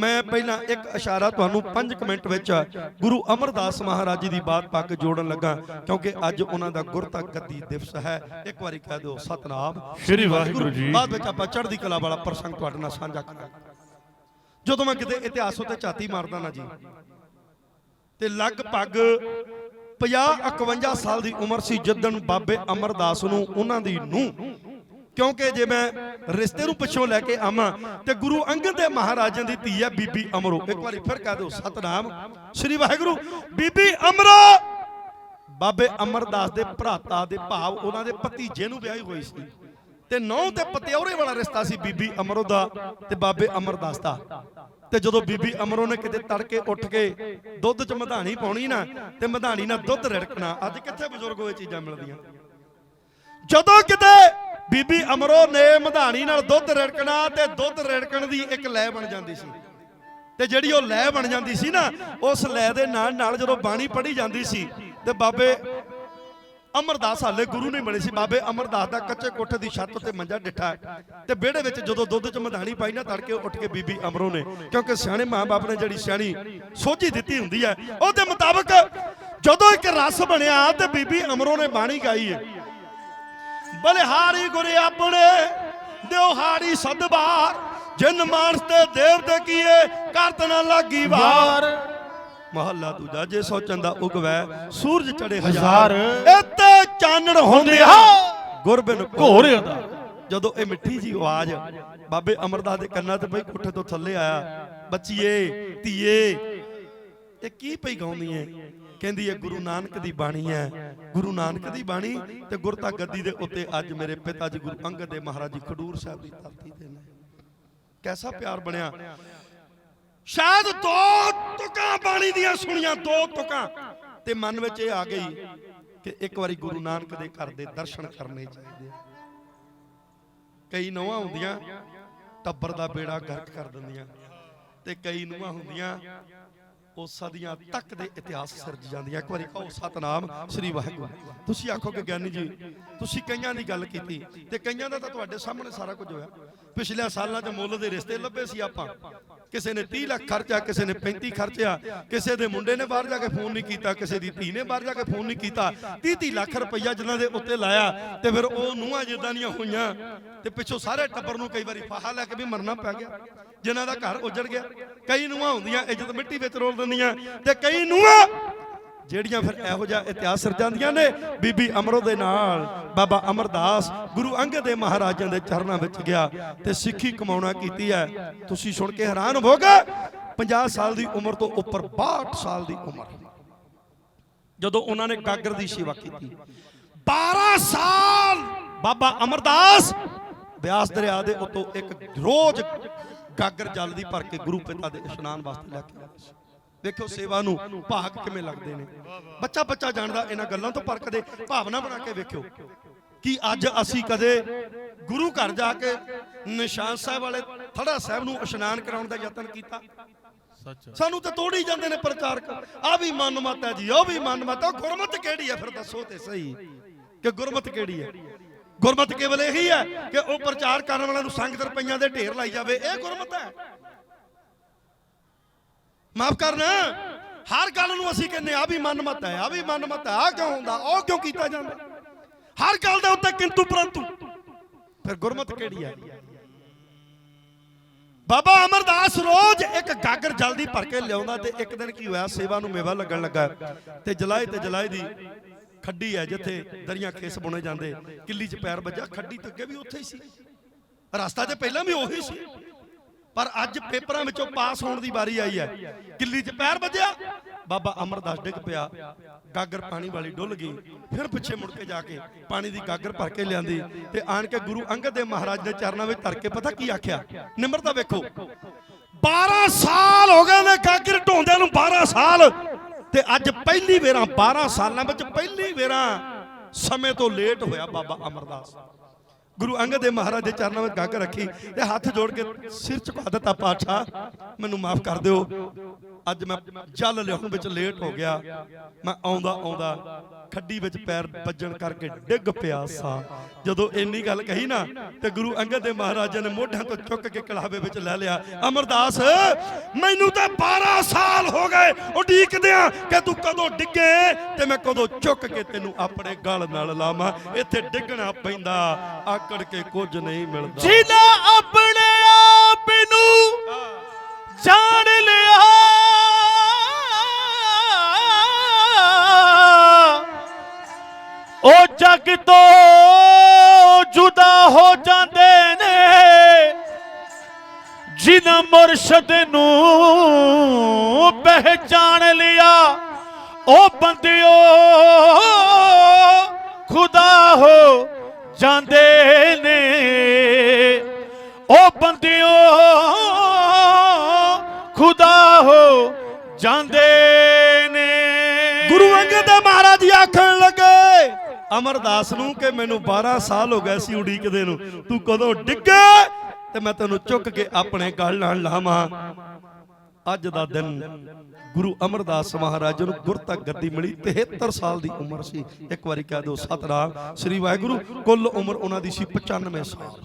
ਮੈਂ ਪਹਿਲਾਂ ਇੱਕ ਇਸ਼ਾਰਾ ਤੁਹਾਨੂੰ 5 ਮਿੰਟ ਵਿੱਚ ਗੁਰੂ ਅਮਰਦਾਸ ਮਹਾਰਾਜ ਜੀ ਦੀ ਬਾਤ ਪਾ ਕੇ ਜੋੜਨ ਲੱਗਾ ਕਿਉਂਕਿ ਅੱਜ ਉਹਨਾਂ ਦਾ ਗੁਰਤਾ ਗੱਦੀ ਦਿਵਸ ਹੈ। ਇੱਕ ਵਾਰੀ ਕਹਿ ਦਿਓ ਸਤਨਾਮ। ਸ਼੍ਰੀ ਵਾਹਿਗੁਰੂ ਜੀ। ਬਾਅਦ ਵਿੱਚ ਆਪਾਂ ਚੜ੍ਹਦੀ ਕਲਾ ਵਾਲਾ ਪ੍ਰਸੰਗ ਤੁਹਾਡੇ ਨਾਲ ਸਾਂਝਾ ਕਰਾਂਗੇ। ਜਦੋਂ ਮੈਂ ਕਿਤੇ ਇਤਿਹਾਸ ਉੱਤੇ ਝਾਤੀ ਮਾਰਦਾ ਨਾ ਜੀ ਤੇ ਲਗਭਗ 50 51 ਸਾਲ ਦੀ ਉਮਰ ਸੀ ਜਦੋਂ ਬਾਬੇ ਅਮਰਦਾਸ ਨੂੰ ਉਹਨਾਂ ਦੀ ਨੂੰ ਕਿਉਂਕਿ ਜੇ ਮੈਂ ਰਿਸ਼ਤੇ ਨੂੰ ਪਿੱਛੋਂ ਲੈ ਕੇ ਆਵਾਂ ਤੇ ਗੁਰੂ ਅੰਗਦ ਦੇਵ ਮਹਾਰਾਜਾਂ ਦੀ ਧੀ ਹੈ ਬੀਬੀ ਅਮਰੋ। ਇੱਕ ਵਾਰੀ ਫਿਰ ਕਹਿ ਦਿਓ, ਸਤਨਾਮ ਸ੍ਰੀ ਵਾਹਿਗੁਰੂ। ਬੀਬੀ ਅਮਰੋ! ਬਾਬੇ ਅਮਰਦਾਸ ਦੇ ਭਰਾਤਾ ਦੇ ਭਾਵ ਉਹਨਾਂ ਦੇ ਭਤੀਜੇ ਨੂੰ ਵਿਆਹੀ ਹੋਈ ਸੀ। ਤੇ ਨੌ ਤੇ ਪਤਿਉਰੇ ਵਾਲਾ ਰਿਸ਼ਤਾ ਸੀ ਬੀਬੀ ਅਮਰੋ ਦਾ ਤੇ ਬਾਬੇ ਅਮਰਦਾਸ ਦਾ। ਤੇ ਜਦੋਂ ਬੀਬੀ ਅਮਰੋ ਨੇ ਕਿਤੇ ਤੜਕੇ ਉੱਠ ਕੇ ਦੁੱਧ 'ਚ ਮਧਾਣੀ ਪਾਉਣੀ ਨਾ ਤੇ ਮਧਾਣੀ ਨਾਲ ਦੁੱਧ ਰਿੜਕਣਾ, ਅੱਜ ਕਿੱਥੇ ਬਜ਼ੁਰਗੋ ਇਹ ਚੀਜ਼ਾਂ ਮਿਲਦੀਆਂ? ਜਦੋਂ ਕਿਤੇ ਬੀਬੀ ਅਮਰੋ ਨੇ ਮਧਾਣੀ ਨਾਲ ਦੁੱਧ ਰਿੜਕਣਾ ਤੇ ਦੁੱਧ ਰਿੜਕਣ ਦੀ ਇੱਕ ਲੈ ਬਣ ਜਾਂਦੀ ਸੀ। ਤੇ ਜਿਹੜੀ ਉਹ ਲੈ ਬਣ ਜਾਂਦੀ ਸੀ ਨਾ, ਉਸ ਲੈ ਦੇ ਨਾਲ ਨਾਲ ਜਦੋਂ ਬਾਣੀ ਪੜ੍ਹੀ ਜਾਂਦੀ ਸੀ, ਤੇ ਬਾਬੇ ਅਮਰਦਾਸ ਹਾਲੇ ਗੁਰੂ ਨਹੀਂ ਮਿਲੇ ਸੀ। ਬਾਬੇ ਅਮਰਦਾਸ ਦਾ ਕੱਚੇ ਕੋਠੇ ਦੀ ਛੱਤ ਉੱਤੇ ਮੰਜਾ ਡਿੱਠਾ। ਤੇ ਵਿਹੜੇ ਵਿੱਚ ਜਦੋਂ ਦੁੱਧ ਚ ਮਧਾਣੀ ਪਾਈ ਨਾ, ਤੜਕੇ ਉੱਠ ਕੇ ਬੀਬੀ ਅਮਰੋ ਨੇ, ਕਿਉਂਕਿ ਸਿਆਣੇ ਮਾਂ-ਬਾਪ ਨੇ ਜਿਹੜੀ ਸਿਆਣੀ ਸੋਝੀ ਦਿੱਤੀ ਹੁੰਦੀ ਹੈ, ਉਹਦੇ ਮੁਤਾਬਕ ਜਦੋਂ ਇੱਕ ਰਸ ਬਣਿਆ ਤੇ ਬੀਬੀ ਅਮਰੋ ਨੇ ਬਾਣੀ ਗਾਈ ਹੈ ਬਲਿਹਾਰੀ ਗੁਰੇ ਆਪਣੇ ਦਿਉਹਾੜੀ ਸਦਬਾਰ ਜਿਨ ਮਾਨਸ ਤੇ ਦੇਵਤੇ ਕੀਏ ਕਰਤ ਨਾ ਲੱਗੀ ਵਾਰ। ਮਹੱਲਾ ਦੂਜਾ ਜੇ ਸੋਚਣ ਦਾ ਉਗਵੈ ਸੂਰਜ ਚੜੇ ਹਜ਼ਾਰ। ਇੱਥੇ ਚਾਨਣ ਹੁੰਦਿਆ ਗੁਰਬਿਨ ਘੋਰ ਅਦਾ ਜਦੋਂ ਇਹ ਮਿੱਠੀ ਜੀ ਆਵਾਜ਼ ਬਾਬੇ ਅਮਰਦਾਸ ਦੇ ਕੰਨਾਂ ਤੇ ਪਈ ਕੋਠੇ ਤੋਂ ਥੱਲੇ ਆਇਆ ਬੱਚੀਏ ਧੀਏ ਇਹ ਕੀ ਪਈ ਗਾਉਂਦੀ ਐ? ਕਹਿੰਦੀ ਹੈ ਗੁਰੂ ਨਾਨਕ ਦੀ ਬਾਣੀ ਹੈ ਗੁਰੂ ਨਾਨਕ ਦੀ ਬਾਣੀ ਤੇ ਗੁਰਤਾ ਗੱਦੀ ਦੇ ਉੱਤੇ ਅੱਜ ਮੇਰੇ ਪਿਤਾ ਜੀ ਗੁਰੂ ਅੰਗਦ ਦੇਵ ਮਹਾਰਾਜ ਜੀ ਖਡੂਰ ਸਾਹਿਬ ਦੀ ਧਰਤੀ ਤੇ ਨੇ। ਕੈਸਾ ਪਿਆਰ ਬਣਿਆ? ਸ਼ਾਇਦ ਦੋ ਤੁਕਾਂ ਬਾਣੀ ਦੀਆਂ ਸੁਣੀਆਂ ਦੋ ਤੁਕਾਂ। ਤੇ ਮਨ ਵਿੱਚ ਇਹ ਆ ਗਈ ਕਿ ਇੱਕ ਵਾਰੀ ਗੁਰੂ ਨਾਨਕ ਦੇ ਘਰ ਦੇ ਦਰਸ਼ਨ ਕਰਨੇ ਚਾਹੀਦੇ ਆ। ਕਈ ਨੌਵਾਂ ਹੁੰਦੀਆਂ ਟੱਬਰ ਦਾ ਬੇੜਾ ਗਰਕ ਕਰ ਦਿੰਦੀਆਂ। ਤੇ ਕਈ ਨੂੰਹਾਂ ਹੁੰਦੀਆਂ ਉਹ ਸਦੀਆਂ ਤੱਕ ਦੇ ਇਤਿਹਾਸ ਸਿਰਜ ਜਾਂਦੀਆਂ। ਇੱਕ ਵਾਰੀ ਕਹੋ, ਸਤਨਾਮ ਸ੍ਰੀ ਵਾਹਿਗੁਰੂ। ਤੁਸੀਂ ਆਖੋਗੇ, ਗਿਆਨੀ ਜੀ, ਤੁਸੀਂ ਕਈਆਂ ਦੀ ਗੱਲ ਕੀਤੀ ਤੇ ਕਈਆਂ ਦਾ ਤਾਂ ਤੁਹਾਡੇ ਸਾਹਮਣੇ ਸਾਰਾ ਕੁਝ ਹੋਇਆ। ਪਿਛਲੇ ਸਾਲਾਂ 'ਚ ਮੁੱਲ ਦੇ ਰਿਸ਼ਤੇ ਲੱਭੇ ਸੀ ਆਪਾਂ। ਕਿਸੇ ਨੇ 30 ਲੱਖ ਖਰਚਿਆ, ਕਿਸੇ ਨੇ 35 ਖਰਚਿਆ, ਕਿਸੇ ਦੇ ਮੁੰਡੇ ਨੇ ਬਾਹਰ ਜਾ ਕੇ ਫੋਨ ਨਹੀਂ ਕੀਤਾ, ਕਿਸੇ ਦੀ ਧੀ ਨੇ ਬਾਹਰ ਜਾ ਕੇ ਫੋਨ ਨਹੀਂ ਕੀਤਾ 30 30 ਲੱਖ ਰੁਪਈਆ ਜਿਨ੍ਹਾਂ ਦੇ ਉੱਤੇ ਲਾਇਆ ਤੇ ਫਿਰ ਉਹ ਨੂੰਹਾਂ ਜਿੱਦਾਂ ਦੀਆਂ ਹੋਈਆਂ ਤੇ ਪਿੱਛੋਂ ਸਾਰੇ ਟੱਬਰ ਨੂੰ ਕਈ ਵਾਰੀ ਫਾਹਾ ਲੈ ਕੇ ਵੀ ਮਰਨਾ ਪੈ ਗਿਆ। ਜਿਨ੍ਹਾਂ ਦਾ ਘਰ ਉਜੜ ਗਿਆ। ਕਈ ਨੂੰਹਾਂ ਹੁੰਦੀਆਂ ਇੱਜ਼ਤ ਮਿੱਟੀ ਵਿੱਚ ਰੋਲ ਦਿੰਦੀਆਂ ਤੇ ਕਈ ਨੂੰਹਾਂ ਜਿਹੜੀਆਂ ਫਿਰ ਇਹੋ ਜਿਹਾ ਇਤਿਹਾਸ ਸਰਜਾਂਦੀਆਂ ਨੇ, ਬੀਬੀ ਅਮਰੋ ਦੇ ਨਾਲ, ਬਾਬਾ ਅਮਰਦਾਸ ਗੁਰੂ ਅੰਗਦ ਦੇ ਮਹਾਰਾਜਾਂ ਦੇ ਚਰਨਾਂ ਵਿੱਚ ਗਿਆ ਤੇ ਸਿੱਖੀ ਕਮਾਉਣਾ ਕੀਤੀ ਹੈ। ਤੁਸੀਂ ਸੁਣ ਕੇ ਹੈਰਾਨ ਹੋਵੋਗੇ 50 ਸਾਲ ਦੀ ਉਮਰ ਤੋਂ ਉੱਪਰ 62 ਸਾਲ ਦੀ ਉਮਰ। ਜਦੋਂ ਉਹਨਾਂ ਨੇ ਗਾਗਰ ਦੀ ਸੇਵਾ ਕੀਤੀ 12 ਸਾਲ ਬਾਬਾ ਅਮਰਦਾਸ ਬਿਆਸ ਦਰਿਆ ਦੇ ਉੱਤੋਂ ਇੱਕ ਰੋਜ਼ ਗਾਗਰ ਜਲ ਦੀ ਭਰ ਕੇ ਗੁਰੂ ਪਿਤਾ ਦੇ ਇਸ਼ਨਾਨ ਵਾਸਤੇ ਲੈ ਕੇ ਆਉਂਦੇ ਸੀ। ਵੇਖੋ ਸੇਵਾ ਨੂੰ ਭਾਗ ਕਿਵੇਂ ਲੱਗਦੇ ਨੇ। ਬੱਚਾ ਬੱਚਾ ਜਾਣਦਾ ਇਹਨਾਂ ਗੱਲਾਂ ਤੋਂ ਪਰ ਕਦੇ ਭਾਵਨਾ ਬਣਾ ਕੇ ਵੇਖਿਓ ਕਿ ਅੱਜ ਅਸੀਂ ਕਦੇ ਗੁਰੂ ਘਰ ਜਾ ਕੇ ਨਿਸ਼ਾਨ ਸਾਹਿਬ ਵਾਲੇ ਥੜਾ ਸਾਹਿਬ ਨੂੰ ਇਸ਼ਨਾਨ ਕਰਾਉਣ ਦਾ ਯਤਨ ਕੀਤਾ। ਸਾਨੂੰ ਤਾਂ ਤੋੜੀ ਜਾਂਦੇ ਨੇ ਪ੍ਰਚਾਰਕ। ਆ ਵੀ ਮਨਮਤ ਹੈ ਜੀ ਉਹ ਵੀ ਮਨਮਤ ਹੈ ਗੁਰਮਤ ਕਿਹੜੀ ਹੈ? ਫਿਰ ਦੱਸੋ ਤੇ ਸਹੀ ਕਿ ਗੁਰਮਤ ਕਿਹੜੀ ਹੈ? ਗੁਰਮਤ ਕੇਵਲ ਇਹੀ ਹੈ ਕਿ ਉਹ ਪ੍ਰਚਾਰ ਕਰਨ ਵਾਲਿਆਂ ਨੂੰ ਸੰਗਤ ਰੁਪਈਆਂ ਦੇ ਢੇਰ ਲਾਈ ਜਾਵੇ ਇਹ ਗੁਰਮਤ ਹੈ। ਮਾਫ ਕਰਨਾ। ਹਰ ਗੱਲ ਨੂੰ ਅਸੀਂ ਕਹਿੰਦੇ ਆ ਵੀ ਮਨਮਤ ਹੈ ਆ ਵੀ ਮਨਮਤ ਹੈ ਆ ਕਿਉਂ ਹੁੰਦਾ, ਉਹ ਕਿਉਂ ਕੀਤਾ ਜਾਂਦਾ? ਹਰ ਗੱਲ ਦੇ ਉੱਤੇ ਕਿੰਤੂ ਪਰੰਤੂ। ਫਿਰ ਗੁਰਮਤ ਕਿਹੜੀ ਹੈ? ਬਾਬਾ ਅਮਰਦਾਸ ਰੋਜ਼ ਇੱਕ ਗਾਗਰ ਜਲਦੀ ਭਰ ਕੇ ਲਿਆਉਂਦਾ ਤੇ ਇੱਕ ਦਿਨ ਕੀ ਹੋਇਆ, ਸੇਵਾ ਨੂੰ ਮੇਵਾ ਲੱਗਣ ਲੱਗਾ ਤੇ ਜਲਾਏ ਤੇ ਜਲਾਏ ਦੀ ਖੱਡੀ ਹੈ ਜਿੱਥੇ ਦਰੀਆਂ ਖੇਸ ਬੁਣੇ ਜਾਂਦੇ, ਕਿੱਲੀ 'ਚ ਪੈਰ ਵੱਜਾ ਖੱਡੀ ਤੇ ਅੱਗੇ ਵੀ ਉੱਥੇ ਹੀ ਸੀ। ਰਸਤਾ 'ਚ ਪਹਿਲਾਂ ਵੀ ਉਹੀ ਸੀ। ਪਰ ਅੱਜ ਪੇਪਰਾਂ ਵਿੱਚੋਂ ਪਾਸ ਹੋਣ ਦੀ ਵਾਰੀ ਆਈ ਹੈ। ਕਿੱਲੀ 'ਚ ਪੈਰ ਵੱਜਿਆ। ਬਾਬਾ ਅਮਰਦਾਸ ਡਿੱਗ ਪਿਆ। ਗਾਗਰ ਪਾਣੀ ਵਾਲੀ ਡੁੱਲ ਗਈ। ਫਿਰ ਪਿੱਛੇ ਮੁੜ ਕੇ ਜਾ ਕੇ ਪਾਣੀ ਦੀ ਗਾਗਰ ਭਰ ਕੇ ਲਿਆਂਦੀ। ਤੇ ਆਣ ਕੇ ਗੁਰੂ ਅੰਗਦ ਦੇਵ ਮਹਾਰਾਜ ਦੇ ਚਰਨਾਂ ਵਿੱਚ ਧਰ ਕੇ ਪਤਾ ਕੀ ਆਖਿਆ? ਨਿਮਰਤਾ ਵੇਖੋ। 12 ਸਾਲ ਹੋ ਗਏ ਨੇ ਗਾਗਰ ਢੋਂਦਿਆਂ ਨੂੰ 12 ਸਾਲ। ਤੇ ਅੱਜ ਪਹਿਲੀ ਵੇਰਾਂ 12 ਸਾਲਾਂ ਵਿੱਚ ਪਹਿਲੀ ਵੇਰਾਂ ਸਮੇਂ ਤੋਂ ਲੇਟ ਹੋਇਆ ਬਾਬਾ ਅਮਰਦਾਸ ਗੁਰੂ ਅੰਗਦ ਦੇਵ ਮਹਾਰਾਜ ਦੇ ਚਰਨਾਂ ਵਿੱਚ ਗੱਗ ਰੱਖੀ ਤੇ ਹੱਥ ਜੋੜ ਕੇ ਸਿਰ ਝੁਕਾ ਦਿੱਤਾ ਪਾਤਸ਼ਾਹ ਮੈਨੂੰ ਮਾਫ ਕਰ ਦਿਓ। ਅੱਜ ਮੈਂ ਜਲ ਲਿਆਉਣ ਵਿੱਚ ਲੇਟ ਹੋ ਗਿਆ। ਮੈਂ ਆਉਂਦਾ ਆਉਂਦਾ ਖੱਡੀ ਵਿੱਚ ਪੈਰ ਵੱਜਣ ਕਰਕੇ ਡਿੱਗ ਪਿਆ ਸਾਂ। ਜਦੋਂ ਇੰਨੀ ਗੱਲ ਕਹੀ ਨਾ ਤੇ ਗੁਰੂ ਅੰਗਦ ਦੇਵ ਮਹਾਰਾਜ ਨੇ ਮੋਢਿਆਂ ਤੋਂ ਚੁੱਕ ਕੇ ਕਲਾਵੇ ਵਿੱਚ ਲੈ ਲਿਆ। ਅਮਰਦਾਸ, ਮੈਨੂੰ ਤਾਂ 12 ਸਾਲ ਹੋ ਗਏ ਉਡੀਕਦਿਆਂ ਕਿ ਤੂੰ ਕਦੋਂ ਡਿੱਗੇ ਤੇ ਮੈਂ ਕਦੋਂ ਚੁੱਕ ਕੇ ਤੈਨੂੰ ਆਪਣੇ ਗਲ ਨਾਲ ਲਾਵਾਂ। ਇੱਥੇ ਡਿੱਗਣਾ ਪੈਂਦਾ। ਆਕੜ ਕੇ ਕੁਝ ਨਹੀਂ ਮਿਲਦਾ। ਜਿਨਾ ਆਪਣੇ ਆਪ ਨੂੰ ਜਾਣ ਲਿਆ। ਉਹ ਜਗ ਤੋਂ ਜੁਦਾ ਹੋ ਜਾਂਦੇ ਨੇ, ਜਿਨ ਮੁਰਸ਼ਦ ਨੂੰ ਪਹਿਚਾਨ ਲਿਆ, ਉਹ ਬੰਦਿਓ ਖੁਦਾ ਹੋ। ਜਾਂਦੇ ਨੇ। ਉਹ ਬੰਦਿਓ, ਖੁਦਾ ਹੋ, ਜਾਂਦੇ ਨੇ। ਗੁਰੂ ਅੰਗਦ ਦੇਵ ਮਹਾਰਾਜ ਜੀ ਆਖਣ ਲੱਗੇ, ਅਮਰਦਾਸ ਨੂੰ ਕਿ ਮੈਨੂੰ 12 ਸਾਲ ਹੋ ਗਏ ਸੀ ਉਡੀਕਦੇ ਨੂੰ। ਤੂੰ ਕਦੋਂ ਡਿੱਗੇ? ਤੇ ਮੈਂ ਤੈਨੂੰ ਚੁੱਕ ਕੇ ਆਪਣੇ ਗਲ ਨਾਲ ਲਾਵਾਂ। ਅੱਜ ਦਾ ਦਿਨ ਗੁਰੂ ਅਮਰਦਾਸ ਮਹਾਰਾਜ ਨੂੰ ਗੁਰਤਾ ਗੱਦੀ ਮਿਲੀ 73 ਸਾਲ ਦੀ ਉਮਰ ਸੀ। ਇੱਕ ਵਾਰੀ ਕਹਿ ਦਿਓ, ਸਤਨਾਮ, ਸ੍ਰੀ ਵਾਹਿਗੁਰੂ, ਕੁੱਲ ਉਮਰ ਉਹਨਾਂ ਦੀ ਸੀ 95 ਸਾਲ।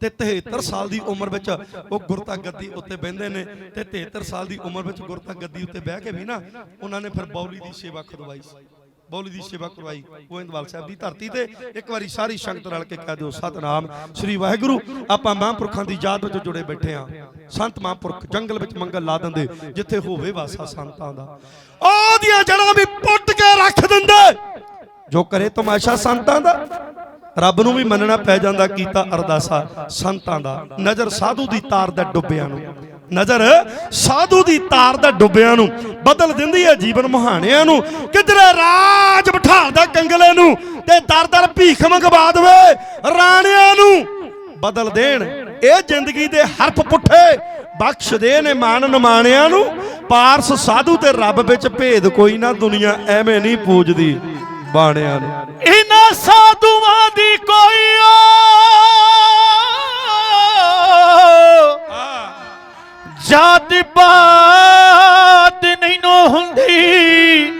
ਤੇ 73 ਸਾਲ ਦੀ ਉਮਰ ਵਿੱਚ ਉਹ ਗੁਰਤਾ ਗੱਦੀ ਉੱਤੇ ਬਹਿੰਦੇ ਨੇ ਤੇ 73 ਸਾਲ ਦੀ ਉਮਰ ਵਿੱਚ ਗੁਰਤਾ ਗੱਦੀ ਉੱਤੇ ਬਹਿ ਕੇ ਵੀ ਨਾ ਉਹਨਾਂ ਨੇ ਫਿਰ ਬੌਲੀ ਦੀ ਸੇਵਾ ਖਦਵਾਈ ਬੌਲੀ ਦੀ ਸੇਵਾ ਕਰਵਾਈ, ਗੋਇੰਦਵਾਲ ਸਾਹਿਬ ਦੀ ਧਰਤੀ ਤੇ। ਇੱਕ ਵਾਰੀ ਸਾਰੀ ਸੰਗਤ ਰਲ ਕੇ ਕਹਿ ਦਿਓ, ਸਤਨਾਮ, ਸ੍ਰੀ ਵਾਹਿਗੁਰੂ, ਆਪਾਂ ਮਹਾਂਪੁਰਖਾਂ ਦੀ ਯਾਦ ਵਿੱਚ ਜੁੜੇ ਬੈਠੇ ਆ ਸੰਤ ਮਹਾਂਪੁਰਖ ਜੰਗਲ ਵਿੱਚ ਮੰਗਲ ਲਾ ਦਿੰਦੇ ਜਿੱਥੇ ਹੋਵੇ ਵਾਸਾ ਸੰਤਾਂ ਦਾ। ਉਹਦੀਆਂ ਜੜ੍ਹਾਂ ਵੀ ਪੁੱਟ ਕੇ ਰੱਖ ਦਿੰਦੇ। ਜੋ ਕਰੇ ਤਮਾਸ਼ਾ ਸੰਤਾਂ ਦਾ ਰੱਬ ਨੂੰ ਵੀ ਮੰਨਣਾ ਪੈ ਜਾਂਦਾ ਕੀਤਾ ਅਰਦਾਸਾ ਸੰਤਾਂ ਦਾ। ਨਜ਼ਰ ਸਾਧੂ ਦੀ ਤਾਰ ਦਾ ਡੁੱਬਿਆਂ ਨੂੰ। ਨਜ਼ਰ ਸਾਧੂ ਦੀ ਤਾਰ ਦਾ ਡੁੱਬਿਆਂ ਨੂੰ। ਬਦਲ ਦਿੰਦੀ ਹੈ ਜੀਵਨ ਮਹਾਣਿਆਂ ਨੂੰ। ਕਿਧਰੇ ਰਾਜ ਬਿਠਾਲਦਾ ਕੰਗਲੇ ਨੂੰ ਤੇ ਦਰ ਦਰ ਭੀਖ ਮੰਗਵਾ ਦੇਵੇ ਰਾਣਿਆਂ ਨੂੰ। ਬਦਲ ਦੇਣ ਇਹ ਜ਼ਿੰਦਗੀ ਦੇ ਹਰਫ ਪੁੱਠੇ ਬਖਸ਼ ਦੇ ਨੇ ਮਾਨ ਨਮਾਣਿਆਂ ਨੂੰ। ਪਾਰਸ ਸਾਧੂ ਤੇ ਰੱਬ ਵਿੱਚ ਭੇਦ ਕੋਈ ਨਾ, ਦੁਨੀਆ ਐਵੇਂ ਨਹੀਂ ਪੂਜਦੀ ਬਾਣਿਆਂ ਨੂੰ। ਇਹਨਾਂ ਸਾਧੂਆਂ ਦੀ ਕੋਈ ਓ ਜਾਤ ਪਾਤ ਨਹੀਂ ਨੋ ਹੁੰਦੀ।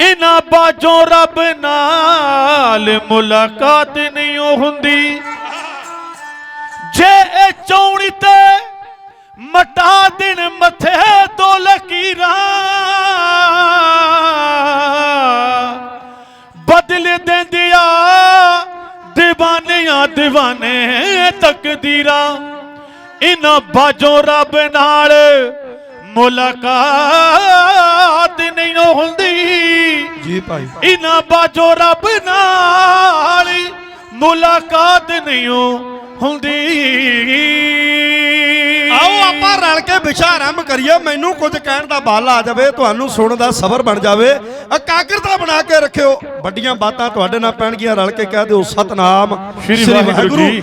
ਇਹਨਾਂ ਬਾਝੋਂ ਰੱਬ ਨਾਲ ਮੁਲਾਕਾਤ ਨਹੀਂ ਓ ਹੁੰਦੀ। ਚੌਣੀ ਤੇ ਮਟਾ ਦਿਨ ਮਥੇ ਤੋਂ ਲਕੀਰਾਂ ਬਦਲ ਦਿੰਦਿਆ دیਵਾਨਿਆਂ دیਵਾਨੇ ਤਕਦੀਰਾਂ ਇਨਾ ਬਾਜੋਂ ਰੱਬ ਨਾਲ ਮੁਲਾਕਾਤ ਨਹੀਂ ਹੁੰਦੀ। ਜੀ ਭਾਈ। ਇਨਾ ਬਾਜੋ ਰੱਬ ਨਾਲ ਮੁਲਾਕਾਤ ਨਹੀਂ ਹੋ ਹੁੰਦੀ। ਆਓ ਆਪਾਂ ਰਲ ਕੇ ਆਰੰਭ ਕਰੀਏ। ਮੈਨੂੰ ਕੁਝ ਕਹਿਣ ਦਾ ਬਲ ਆ ਜਾਵੇ ਤੁਹਾਨੂੰ ਸੁਣਨ ਦਾ ਸਬਰ ਬਣ ਜਾਵੇ। ਇਕਾਗਰਤਾ ਬਣਾ ਕੇ ਰੱਖਿਓ। ਵੱਡੀਆਂ ਬਾਤਾਂ ਤੁਹਾਡੇ ਨਾਲ ਪੈਣਗੀਆਂ। ਰਲ ਕੇ ਕਹਿ ਦਿਓ ਸਤਨਾਮ ਸ਼੍ਰੀ ਵਾਹਿਗੁਰੂ ਜੀ।